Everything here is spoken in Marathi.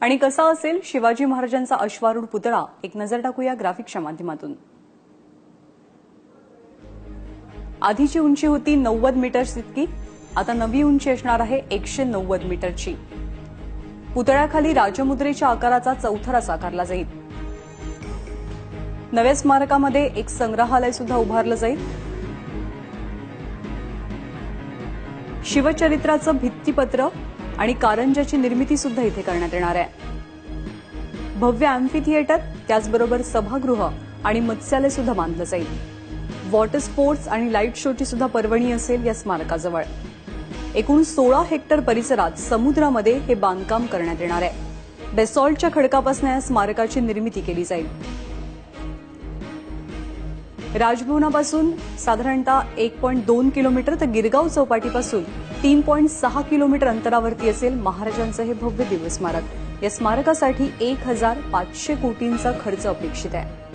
आणि कसा असेल शिवाजी महाराजांचा अश्वारूढ पुतळा? एक नजर टाकूया ग्राफिक्सच्या माध्यमातून. आधीची उंची होती नव्वद मीटर्स इतकी. आता नवी उंची असणार आहे एकशे नव्वद मीटरची पुतळ्याखाली राजमुद्रेच्या आकाराचा चौथरा साकारला जाईल. नव्या स्मारकामध्ये एक संग्रहालय सुद्धा उभारलं जाईल. शिवचरित्राचं भित्तीपत्र आणि कारंजाची निर्मिती सुद्धा इथे करण्यात येणार आहे. भव्य अँफी थिएटर त्याचबरोबर सभागृह आणि मत्स्यालय सुद्धा बांधलं जाईल. वॉटर स्पोर्ट्स आणि लाइट शोची सुद्धा पर्वणी असेल या स्मारकाजवळ. एकूण सोळा हेक्टर परिसरात समुद्रामध्ये हे बांधकाम करण्यात येणार आहे. बेसॉल्टच्या खडकापासून या स्मारकाची निर्मिती केली जाईल. राजभवनापासून साधारणतः एक पॉईंट दोन किलोमीटर तर गिरगाव चौपाटीपासून तीन पॉईंट सहा किलोमीटर अंतरावरती असेल महाराजांचं हे भव्य दिव्य स्मारक या स्मारकासाठी एक हजार पाचशे कोटींचा खर्च अपेक्षित आहे.